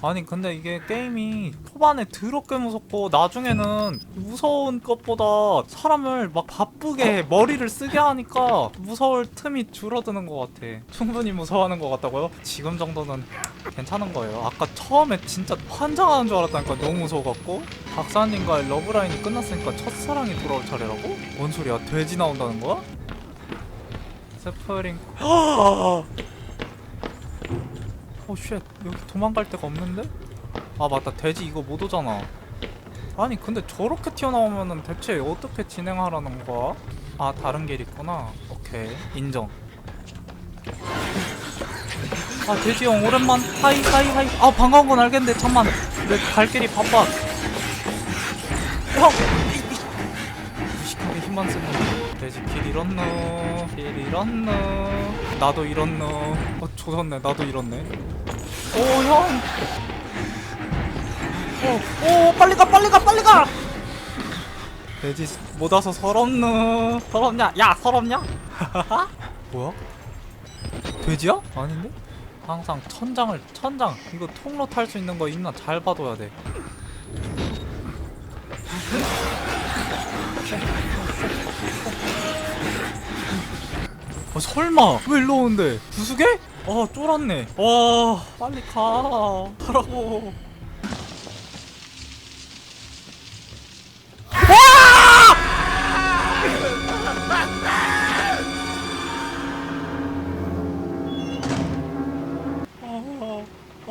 아니 근데 이게 게임이 초반에 더럽게 무섭고 나중에는 무서운 것보다 사람을 막 바쁘게 머리를 쓰게 하니까 무서울 틈이 줄어드는 것 같아 충분히 무서워하는 것 같다고요? 지금 정도는 괜찮은 거예요 아까 처음에 진짜 환장하는 줄 알았다니까 너무 무서워갖고 박사님과의 러브라인이 끝났으니까 첫사랑이 돌아올 차례라고? 뭔 소리야 돼지 나온다는 거야? 스프링 오쉣. 여기 도망갈 데가 없는데? 아 맞다. 돼지 이거 못 오잖아. 아니 근데 저렇게 튀어나오면은 대체 어떻게 진행하라는 거야? 아 다른 길 있구나. 오케이. 인정. 아 돼지 형 오랜만. 하이 하이 하이. 아 반가운 건 알겠는데 잠만. 내 갈 길이 바빠. 형! 무식하게 힘만 쓰는 돼지 길 잃었노 길 잃었노. 나도 잃었노. 어 조졌네. 나도 잃었네. 오형! 오, 오 빨리 가 빨리 가 빨리 가! 돼지 못 와서 서럽노. 서럽냐? 야 서럽냐? 뭐야? 돼지야? 아닌데? 항상 천장을 천장. 이거 통로 탈 수 있는 거 있나? 잘 봐둬야 돼 어, 설마. 왜 일로 오는데? 부수게? 아 쫄았네. 와 빨리 가. 가라고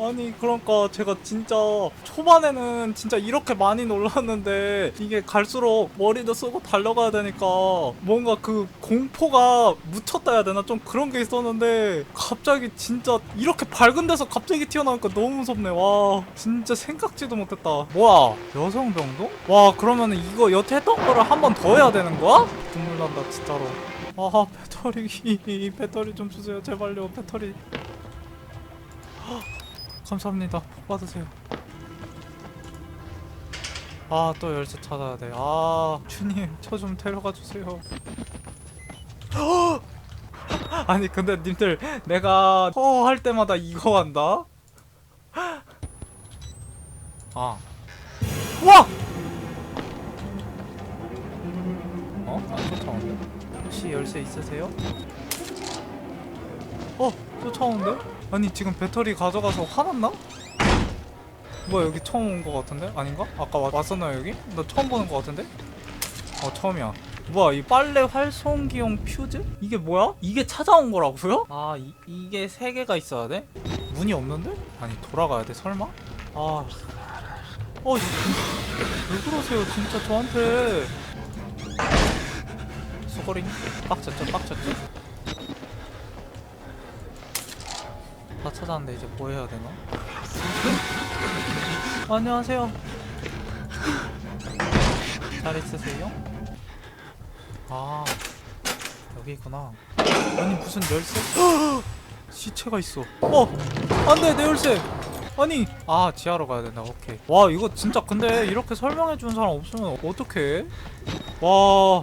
아니 그러니까 제가 진짜 초반에는 진짜 이렇게 많이 놀랐는데 이게 갈수록 머리도 쓰고 달려가야 되니까 뭔가 그 공포가 묻혔다 해야 되나? 좀 그런 게 있었는데 갑자기 진짜 이렇게 밝은 데서 갑자기 튀어나오니까 너무 무섭네. 와 진짜 생각지도 못했다. 뭐야? 여성병동? 와 그러면은 이거 여태 했던 거를 한 번 더 해야 되는 거야? 눈물 난다 진짜로. 아 배터리. 배터리 좀 주세요. 제발요 배터리 감사합니다. 복 받으세요. 아, 또 열쇠 찾아야 돼. 아, 주님, 저 좀 데려가 주세요. 아니, 근데 님들, 내가 허할 때마다 이거 한다? 아. 와! 어? 안 쫓아오는데? 혹시 열쇠 있으세요? 어, 쫓아오는데? 아니 지금 배터리 가져가서 화났나? 뭐야 여기 처음 온 거 같은데? 아닌가? 아까 왔- 왔었나요 여기? 나 처음 보는 거 같은데? 어 처음이야 뭐야 이 빨래 활송기용 퓨즈? 이게 뭐야? 이게 찾아온 거라고요? 아 이, 이게 세 개가 있어야 돼? 문이 없는데? 아니 돌아가야 돼 설마? 아... 어, 이- 왜 그러세요 진짜 저한테 수고링 빡쳤죠 빡쳤죠? 다 찾았는데 이제 뭐 해야 되나? 안녕하세요. 잘 있으세요? 아 여기 있구나. 아니 무슨 열쇠? 시체가 있어. 어 안돼 내 열쇠. 아니 아 지하로 가야 된다. 오케이. 와 이거 진짜 근데 이렇게 설명해 주는 사람 없으면 어떡해? 와.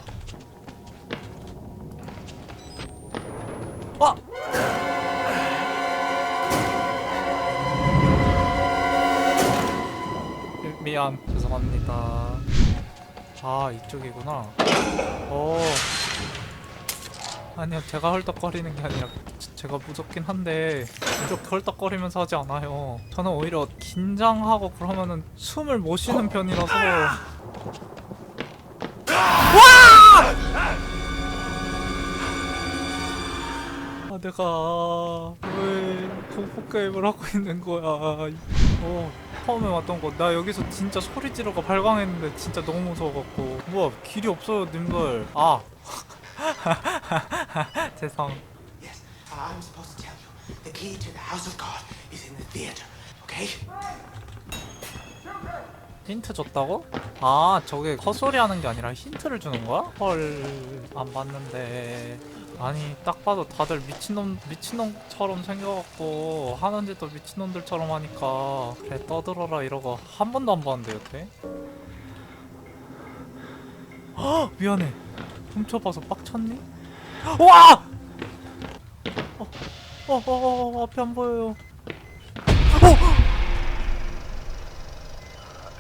미안 죄송합니다. 아 이쪽이구나. 어. 아니요 제가 헐떡거리는 게 아니라 제- 제가 무섭긴 한데 이렇게 헐떡거리면서 하지 않아요. 저는 오히려 긴장하고 그러면은 숨을 못 쉬는 편이라서. 아 내가 왜 공포 게임을 하고 있는 거야? 어 처음에 왔던 거나 여기서 진짜 소리 지르고 발광했는데 진짜 너무 무서워갖고 뭐야 길이 없어요 님들 아 죄송 Yes, I'm supposed to tell you. The key to the house of God is in the theater, okay? 힌트 줬다고? 아 저게 헛소리 하는 게 아니라 힌트를 주는 거야? 헐 안 봤는데 아니 딱 봐도 다들 미친놈 미친놈처럼 생겨갖고 하는 짓도 미친놈들처럼 하니까 그래 떠들어라 이러고 한 번도 안 봤는데 여태 헉 미안해 훔쳐봐서 빡쳤니? 와! 어, 어, 어, 어, 앞에 안 보여요. 어!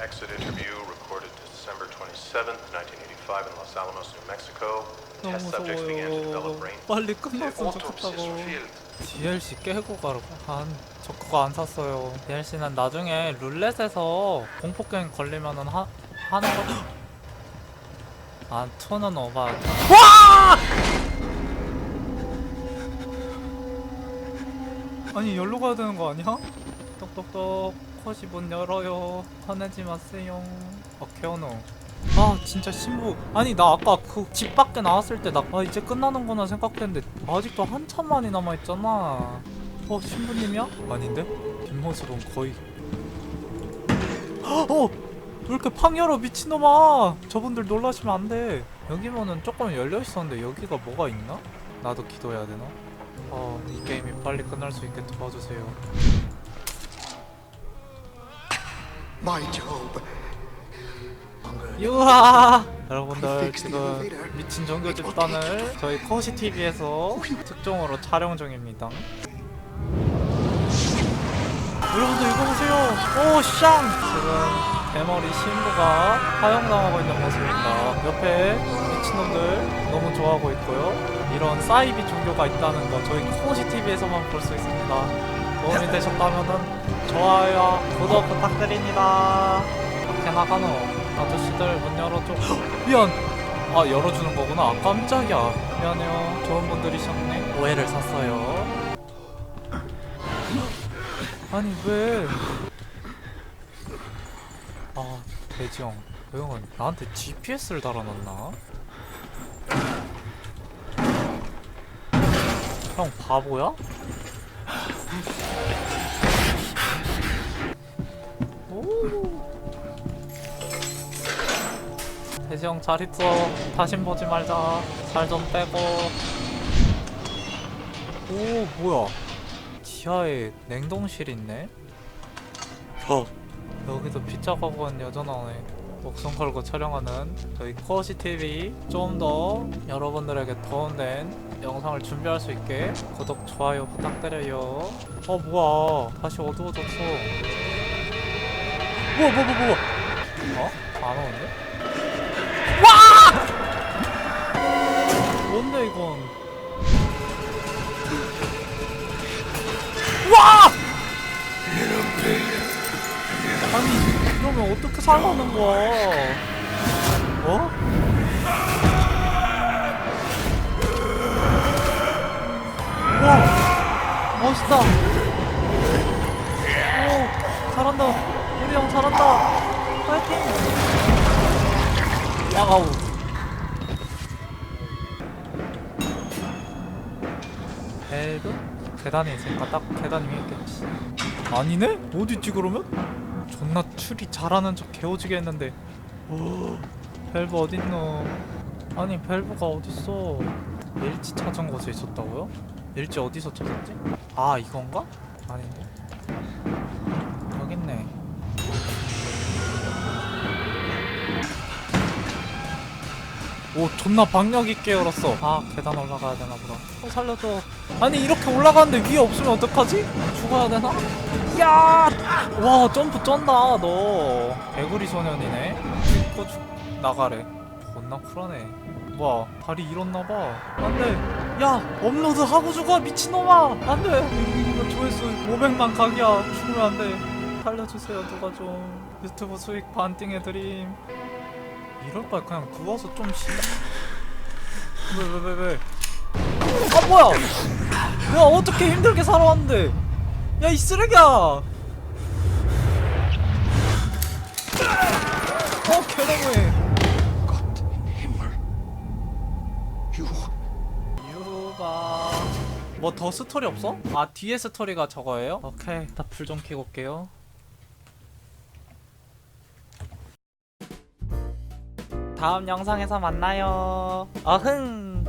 Exit interview recorded December 27th, 1985 in Los Alamos, New Mexico. 너무 무서워요 빨리 끝났으면 좋겠다고 DLC 깨고 가라고? 안, 저 그거 안 샀어요. DLC는 나중에 룰렛에서 공포게임 걸리면은 하, 하는 거. 아, 투는 오바. 와! 아니, 열로 가야 되는 거 아니야? 똑똑똑. 컷이 문 열어요. 화내지 마세요. 아, 케어노. 아 진짜 신부 아니 나 아까 그 집 밖에 나왔을 때 나 아, 이제 끝나는구나 생각했는데 아직도 한참 많이 남아있잖아 어 신부님이야? 아닌데? 뒷모습은 거의 어! 왜 이렇게 팡 열어 미친놈아 저분들 놀라시면 안돼 여기면은 조금 열려있었는데 여기가 뭐가 있나? 나도 기도해야 되나? 어이 게임이 빨리 끝날 수 있게 도와주세요 My Job. 유하 여러분들 지금 미친 종교 집단을 저희 커시 TV에서 특종으로 촬영 중입니다. 여러분들 이거 보세요. 오 샹! 지금 대머리 신부가 사형당하고 있는 모습입니다. 옆에 미친놈들 너무 좋아하고 있고요. 이런 사이비 종교가 있다는 거 저희 커시 TV에서만 볼 수 있습니다. 도움이 되셨다면은 좋아요, 구독 부탁드립니다. 밖에 나가노. 아저씨들 문 열어줘. 미안. 아 열어주는 거구나. 아, 깜짝이야. 미안해요. 좋은 분들이셨네. 오해를 샀어요. 아니 왜? 아 대지형, 그 형은 나한테 GPS를 달아놨나? 형 바보야? 오. 대지형 잘 있어. 다신 보지 말자. 살좀 빼고. 오 뭐야? 지하에 냉동실 있네. 어. 여기서 피자 가고는 여전하네. 목숨 걸고 촬영하는 저희 코어시 TV 좀 더 여러분들에게 도움된 영상을 준비할 수 있게 구독 좋아요 부탁드려요. 어 뭐야? 다시 어두워졌어. 뭐야 뭐야 뭐야 뭐야? 어? 안 오는데? 뭔데 이건? 와! 아니 이러면 어떻게 살라는 거야? 어? 와 멋있다. 오 잘한다. 우리 형 잘한다. 파이팅. 와우. 계단에 있으니까 딱 계단 위에 있겠지 아니네? 어디있지 그러면? 존나 추리 잘하는 척 개오지게 했는데 오, 밸브 어딨노 아니 밸브가 어딨어 일지 찾은 곳에 있었다고요? 일지 어디서 찾았지? 아 이건가? 아닌데 오 존나 박력 있게 열었어. 아 계단 올라가야 되나 보다. 어 살려줘. 아니 이렇게 올라가는데 위에 없으면 어떡하지? 죽어야 되나? 야! 와 점프 쩐다 너. 개구리 소년이네. 죽고 죽 나가래. 존나 쿨하네. 뭐야 다리 잃었나봐. 안돼. 야 업로드 하고 죽어 미친놈아. 안돼. 이거 조회수 500만 각이야. 죽으면 안돼. 살려주세요 누가 좀. 유튜브 수익 반띵해 드림 이럴 바에 그냥 누워서 좀 쉬. 왜왜왜 왜? 아 뭐야? 내가 어떻게 힘들게 살아왔는데? 야 이 쓰레기야! 어 개너무해. You. 유가 뭐더 스토리 없어? 아 뒤에 스토리가 저거예요? 오케이 나불좀 켜고 올게요. 다음 영상에서 만나요. 어흥.